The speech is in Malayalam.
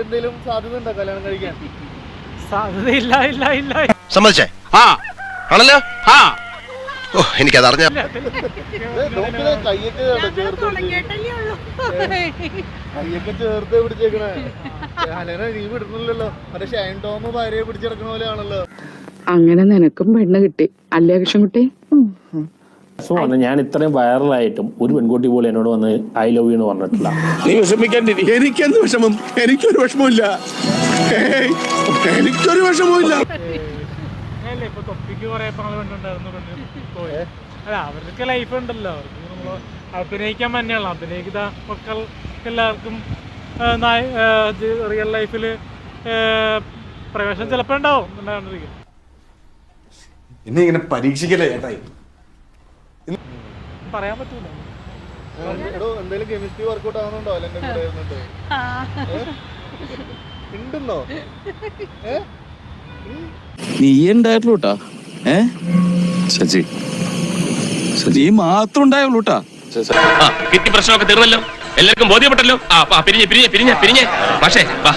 എന്തെങ്കിലും സാധ്യത ഉണ്ടോ കല്യാണം കഴിക്കാൻ? ഇല്ല ഇല്ല. സമ്മതിച്ചേ? ആ. ആണല്ലോ? ആ. ഓ എനിക്കത് അറിഞ്ഞ കയ്യൊക്കെ. കയ്യൊക്കെ ചേർത്ത് പിടിച്ചേക്കണേ. അലന നീ വിടുന്നില്ലല്ലോ. മറ്റേ ഷൈൻ ടോം ഭാര്യയെ പിടിച്ചെടുക്കണ പോലെയാണല്ലോ. അങ്ങനെ നിനക്കും പെണ്ണ് കിട്ടി. അല്ലേ കൃഷ്ണൻകുട്ടി? സോ ആണ് ഞാൻ ഇത്രയും വൈറലായിട്ടും ഒരു പെൺകുട്ടി പോലും എന്നോട് വന്ന് ഐ ലവ് യു എന്ന് പറഞ്ഞിട്ടില്ല. നീ വിഷമിക്കാണ്ടിരി. എനിക്കെന്ത് വിഷമം? എനിക്കൊരു വിഷമമില്ല എനിക്കൊരു വിഷമമില്ല അല്ലേ അവർക്ക് ലൈഫ് ഉണ്ടല്ലോ. അവർക്ക് അഭിനയിക്കാൻ തന്നെയാണ്. അഭിനയിക്കുന്ന മക്കൾ എല്ലാവർക്കും റിയൽ ലൈഫിൽ പ്രവേശനം ചിലപ്പോൾ ഉണ്ടാവും. ഇങ്ങനെ പരീക്ഷിക്കല്ലേ ചേട്ടായി പറയാൻ പറ്റൂല. എടോ എന്തെങ്കിലും കെമിസ്ട്രി വർക്ക്ഔട്ട് ആവുന്നുണ്ടോ? അല്ലെ കൂടെ ഇരുന്നിട്ട്? ഉണ്ടെന്നോ നീ ഉണ്ടായിട്ടുള്ളൂട്ടാ ഏ? സജി സജി മാത്രം ഉണ്ടായുള്ളൂട്ടാ. കിട്ടി പ്രശ്നമൊക്കെ തീർന്നല്ലോ? എല്ലാവർക്കും ബോധ്യപ്പെട്ടല്ലോ? ആ പിരിഞ്ഞ് പിരിഞ്ഞ് പിരിഞ്ഞ് പിരിഞ്ഞ്. പക്ഷേ വാ.